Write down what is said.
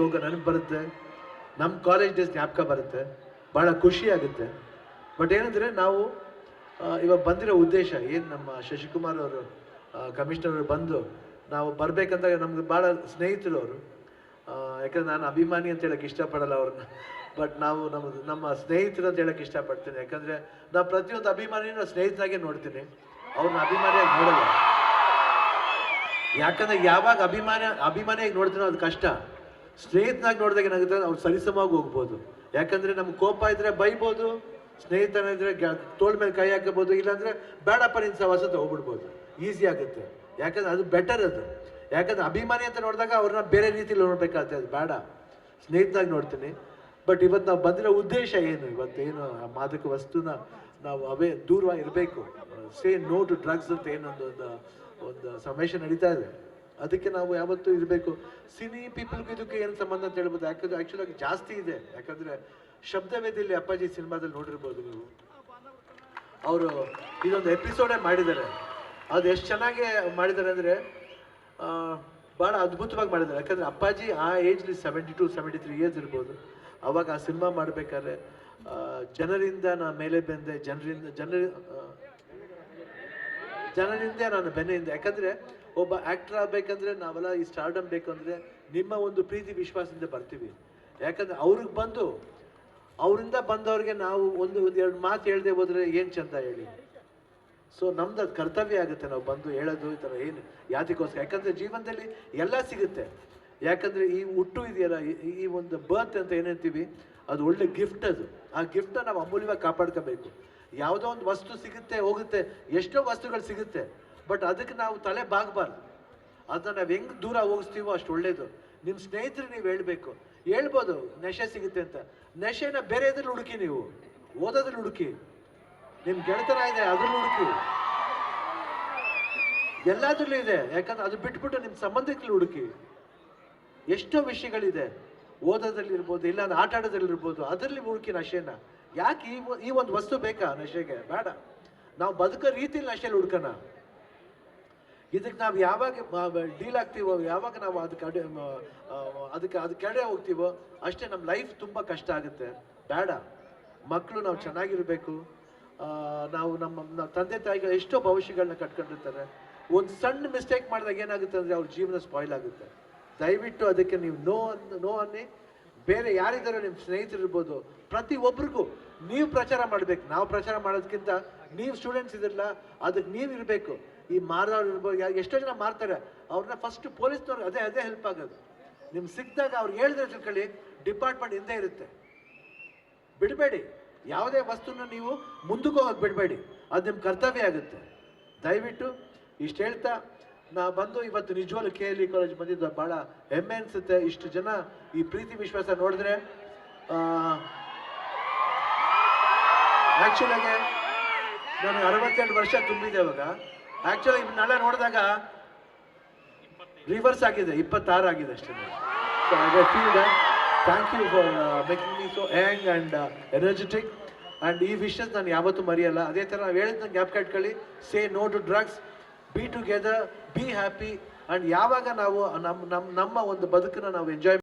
ಹೋಗೋ ನನಗೆ ಬರುತ್ತೆ ನಮ್ಮ ಕಾಲೇಜ್ ಡೇಸ್ ಜ್ಞಾಪಕ ಬರುತ್ತೆ ಭಾಳ ಖುಷಿ ಆಗುತ್ತೆ. ಬಟ್ ಏನಂದರೆ ನಾವು ಇವಾಗ ಬಂದಿರೋ ಉದ್ದೇಶ, ಏನು ನಮ್ಮ ಶಶಿಕುಮಾರ್ ಅವರು ಕಮಿಷನರ್ ಅವರು ಬಂದು, ನಾವು ಬರಬೇಕಂತ ನಮ್ಗೆ ಭಾಳ ಸ್ನೇಹಿತರು ಅವರು. ಯಾಕಂದ್ರೆ ನಾನು ಅಭಿಮಾನಿ ಅಂತ ಹೇಳಕ್ಕೆ ಇಷ್ಟಪಡಲ್ಲ ಅವ್ರನ್ನ. ಬಟ್ ನಾವು ನಮ್ಮ ನಮ್ಮ ಸ್ನೇಹಿತರು ಅಂತ ಹೇಳಕ್ಕೆ ಇಷ್ಟಪಡ್ತೀನಿ. ಯಾಕಂದರೆ ನಾವು ಪ್ರತಿಯೊಂದು ಅಭಿಮಾನಿನ ಸ್ನೇಹಿತರಾಗೆ ನೋಡ್ತೀನಿ. ಅವ್ರನ್ನ ಅಭಿಮಾನಿಯಾಗಿ ನೋಡಲ್ಲ. ಯಾಕಂದ್ರೆ ಯಾವಾಗ ಅಭಿಮಾನ, ಅಭಿಮಾನಿಯಾಗಿ ನೋಡ್ತೀನೋ ಅದು ಕಷ್ಟ. ಸ್ನೇಹಿತನಾಗಿ ನೋಡಿದಾಗ ಏನಾಗುತ್ತೆ? ಅವ್ರು ಸರಿಸಮವಾಗಿ ಹೋಗ್ಬೋದು. ಯಾಕಂದ್ರೆ ನಮ್ಗೆ ಕೋಪ ಇದ್ರೆ ಬೈಬೋದು, ಸ್ನೇಹಿತನ ಇದ್ರೆ ಗ್ಯಾ- ತೋಳ್ ಮೇಲೆ ಕೈ ಹಾಕಬಹುದು ಇಲ್ಲಾಂದರೆ ಬೇಡಪ್ಪ ನಿನ್ನ ಸವಾಸ ಹೋಗ್ಬಿಡ್ಬೋದು ಈಸಿ ಆಗುತ್ತೆ. ಯಾಕಂದ್ರೆ ಅದು ಬೆಟರ್ ಅದು. ಯಾಕಂದ್ರೆ ಅಭಿಮಾನಿ ಅಂತ ನೋಡಿದಾಗ ಅವ್ರನ್ನ ಬೇರೆ ರೀತಿಲಿ ನೋಡ್ಬೇಕಾಗುತ್ತೆ ಅದು ಬೇಡ. ಸ್ನೇಹಿತನಾಗಿ ನೋಡ್ತೀನಿ. ಬಟ್ ಇವತ್ತು ನಾವು ಬಂದಿರೋ ಉದ್ದೇಶ ಏನು? ಇವತ್ತೇನು ಆ ಮಾದಕ ವಸ್ತುನ ನಾವು ಅವೇ ದೂರವಾಗಿರಬೇಕು. ಸೇಮ್ ನೋ ಟು ಡ್ರಗ್ಸ್ ಅಂತ ಏನೊಂದು, ಒಂದು ಒಂದು ಸಮೇಶ ನಡೀತಾ ಇದೆ. ಅದಕ್ಕೆ ನಾವು ಯಾವತ್ತೂ ಇರಬೇಕು. ಸಿನಿ ಪೀಪಲ್ಗೂ ಇದಕ್ಕೆ ಏನು ಸಂಬಂಧ ಅಂತ ಹೇಳ್ಬೋದು. ಯಾಕಂದ್ರೆ ಆ್ಯಕ್ಚುಲಾಗಿ ಜಾಸ್ತಿ ಇದೆ. ಯಾಕಂದ್ರೆ ಶಬ್ದವೇದಿಯಲ್ಲಿ ಅಪ್ಪಾಜಿ ಸಿನಿಮಾದಲ್ಲಿ ನೋಡಿರ್ಬೋದು ನೀವು. ಅವರು ಇದೊಂದು ಎಪಿಸೋಡೇ ಮಾಡಿದ್ದಾರೆ. ಅದು ಎಷ್ಟು ಚೆನ್ನಾಗಿ ಮಾಡಿದ್ದಾರೆ ಅಂದರೆ ಭಾಳ ಅದ್ಭುತವಾಗಿ ಮಾಡಿದ್ದಾರೆ. ಯಾಕಂದರೆ ಅಪ್ಪಾಜಿ ಆ ಏಜ್ಲಿ seventy two seventy three years ಇರ್ಬೋದು. ಅವಾಗ ಆ ಸಿನಿಮಾ ಮಾಡಬೇಕಾದ್ರೆ ಜನರಿಂದ ನಾ ಮೇಲೆ ಬಂದೆ. ಜನರಿಂದ ಜನರ ಆ, ಜನರಿಂದ ನಾನು ಬೆನ್ನೆಯಿಂದ. ಯಾಕಂದ್ರೆ ಒಬ್ಬ ಆಕ್ಟರ್ ಆಗಬೇಕಂದ್ರೆ ನಾವೆಲ್ಲ ಈ ಸ್ಟಾರ್ಡಮ್ ಬೇಕಂದ್ರೆ ನಿಮ್ಮ ಒಂದು ಪ್ರೀತಿ, ವಿಶ್ವಾಸದಿಂದ ಬರ್ತೀವಿ. ಯಾಕಂದ್ರೆ ಅವ್ರಿಗೆ ಬಂದು, ಅವರಿಂದ ಬಂದವ್ರಿಗೆ ನಾವು ಒಂದು ಒಂದು ಎರಡು ಮಾತು ಹೇಳದೆ ಹೋದರೆ ಏನು ಚಂದ ಹೇಳಿ. ಸೊ ನಮ್ದು ಅದು ಕರ್ತವ್ಯ ಆಗುತ್ತೆ ನಾವು ಬಂದು ಹೇಳೋದು ಈ ಥರ ಏನು ಯಾತಕ್ಕೋಸ್ಕರ. ಯಾಕಂದ್ರೆ ಜೀವನದಲ್ಲಿ ಎಲ್ಲ ಸಿಗುತ್ತೆ. ಯಾಕಂದ್ರೆ ಈ ಹುಟ್ಟು ಇದೆಯಲ್ಲ, ಈ- ಈ ಒಂದು ಬರ್ತ್ ಅಂತ ಏನಂತೀವಿ ಅದು ಒಳ್ಳೆ ಗಿಫ್ಟ್ ಅದು. ಆ ಗಿಫ್ಟನ್ನ ನಾವು ಅಮೂಲ್ಯವಾಗಿ ಕಾಪಾಡ್ಕೋಬೇಕು. ಯಾವುದೋ ಒಂದು ವಸ್ತು ಸಿಗುತ್ತೆ, ಹೋಗುತ್ತೆ, ಎಷ್ಟೋ ವಸ್ತುಗಳು ಸಿಗುತ್ತೆ, ಬಟ್ ಅದಕ್ಕೆ ನಾವು ತಲೆ ಬಾಗಬಾರ್ದು. ಅದನ್ನ ನಾವು ಹೆಂಗ್ ದೂರ ಹೋಗಿಸ್ತೀವೋ ಅಷ್ಟು ಒಳ್ಳೇದು. ನಿಮ್ಮ ಸ್ನೇಹಿತರು ನೀವು ಹೇಳ್ಬೇಕು. ಹೇಳ್ಬೋದು, ನೆಶೆ ಸಿಗುತ್ತೆ ಅಂತ. ನೆಶೆನ ಬೇರೆ ಎದ್ರಲ್ಲಿ ಹುಡುಕಿ ನೀವು. ಓದೋದ್ರಲ್ಲಿ ಹುಡುಕಿ. ನಿಮ್ಮ ಗೆಳೆತನ ಇದೆ, ಅದ್ರಲ್ಲಿ ಹುಡುಕಿ. ಎಲ್ಲಾದ್ರಲ್ಲೂ ಇದೆ. ಯಾಕಂದ್ರೆ ಅದು ಬಿಟ್ಬಿಟ್ಟು ನಿಮ್ಮ ಸಂಬಂಧಿಕರಲ್ಲಿ ಹುಡುಕಿ. ಎಷ್ಟೋ ವಿಷಯಗಳಿದೆ. ಓದೋದ್ರಲ್ಲಿ ಇರ್ಬೋದು ಇಲ್ಲ ಆಟ ಆಡೋದ್ರಲ್ಲಿ ಇರ್ಬೋದು ಅದರಲ್ಲಿ ಹುಡುಕಿ ನಶೆನ. ಯಾಕೆ ಈ ಈ ಒಂದು ವಸ್ತು ಬೇಕಾ ನಶೆಗೆ? ಬೇಡ. ನಾವು ಬದುಕೋ ರೀತಿಲಿ ನಶೆಲಿ ಹುಡ್ಕೋಣ. ಇದಕ್ಕೆ ನಾವು ಯಾವಾಗ ಡೀಲ್ ಆಗ್ತೀವೋ, ಯಾವಾಗ ನಾವು ಅದಕ್ಕೆ ಅಡಿ ಅದಕ್ಕೆ ಅದು ಕೆಳಗೆ ಹೋಗ್ತೀವೋ, ಅಷ್ಟೇ ನಮ್ಮ ಲೈಫ್ ತುಂಬ ಕಷ್ಟ ಆಗುತ್ತೆ. ಬೇಡ. ಮಕ್ಕಳು ನಾವು ಚೆನ್ನಾಗಿರಬೇಕು. ನಾವು ನಮ್ಮ ತಂದೆ ತಾಯಿಗಳು ಎಷ್ಟೋ ಭವಿಷ್ಯಗಳನ್ನ ಕಟ್ಕೊಂಡಿರ್ತಾರೆ. ಒಂದು ಸಣ್ಣ ಮಿಸ್ಟೇಕ್ ಮಾಡಿದಾಗ ಏನಾಗುತ್ತೆ ಅಂದರೆ ಅವ್ರ ಜೀವನ ಸ್ಪಾಯ್ಲ್ ಆಗುತ್ತೆ. ದಯವಿಟ್ಟು ಅದಕ್ಕೆ ನೀವು ನೋ ಅನ್ ನೋ ಅನ್ನಿ. ಬೇರೆ ಯಾರಿದ್ದಾರೋ ನಿಮ್ಮ ಸ್ನೇಹಿತರು ಇರ್ಬೋದು ಪ್ರತಿ ಒಬ್ರಿಗೂ ನೀವು ಪ್ರಚಾರ ಮಾಡ್ಬೇಕು. ನಾವು ಪ್ರಚಾರ ಮಾಡೋದಕ್ಕಿಂತ ನೀವು ಸ್ಟೂಡೆಂಟ್ಸ್ ಇದಿರಲ್ಲ, ಅದಕ್ಕೆ ನೀವು ಇರಬೇಕು. ಈ ಮಾರದವ್ರು ಇರ್ಬೋದು ಎಷ್ಟೋ ಜನ ಮಾರ್ತಾರೆ. ಅವ್ರನ್ನ ಫಸ್ಟ್ ಪೊಲೀಸ್ನವ್ರಿಗೆ ಅದೇ ಅದೇ ಹೆಲ್ಪ್ ಆಗೋದು. ನಿಮ್ಗೆ ಸಿಕ್ಕಿದಾಗ ಅವ್ರು ಹೇಳಿದ್ರೆ ತಿಳ್ಕೊಳ್ಳಿ ಡಿಪಾರ್ಟ್ಮೆಂಟ್ ಹಿಂದೆ ಇರುತ್ತೆ. ಬಿಡಬೇಡಿ. ಯಾವುದೇ ವಸ್ತುನ ನೀವು ಮುಂದಕ್ಕೆ ಹೋಗೋಕೆ ಬಿಡಬೇಡಿ. ಅದು ನಿಮ್ಮ ಕರ್ತವ್ಯ ಆಗುತ್ತೆ. ದಯವಿಟ್ಟು ಇಷ್ಟು ಹೇಳ್ತಾ, ನಾ ಬಂದು ಇವತ್ತು ನಿಜವಾಗ್ಲೂ ಕೆ ಎಲ್ ಇ ಕಾಲೇಜ್ ಬಂದಿದ್ದು ಭಾಳ ಹೆಮ್ಮೆ ಅನಿಸುತ್ತೆ. ಇಷ್ಟು ಜನ ಈ ಪ್ರೀತಿ ವಿಶ್ವಾಸ ನೋಡಿದ್ರೆ ಆ್ಯಕ್ಚುಲಾಗೆ ನಾನು ಅರವತ್ತೆರಡು ವರ್ಷ ತುಂಬಿದೆ ಅವಾಗ ಆ್ಯಕ್ಚುಲಿ ನಾಳೆ ನೋಡಿದಾಗ ರಿವರ್ಸ್ ಆಗಿದೆ, ಇಪ್ಪತ್ತಾರು ಆಗಿದೆ ಅಷ್ಟೇ. Thank you for making me so young and energetic and ಈ ವಿಷಸ್ ನಾನು ಯಾವತ್ತೂ ಮರೆಯಲ್ಲ. ಅದೇ ಥರ ನಾವು ನಂಗೆ ಜ್ಞಾಪಕ ಇಟ್ಕೊಳ್ಳಿ. Say no to drugs be together be happy and ಯಾವಾಗ ನಾವು ನಮ್ಮ ನಮ್ಮ ನಮ್ಮ ಒಂದು ಬದುಕನ್ನು ನಾವು ಎಂಜಾಯ್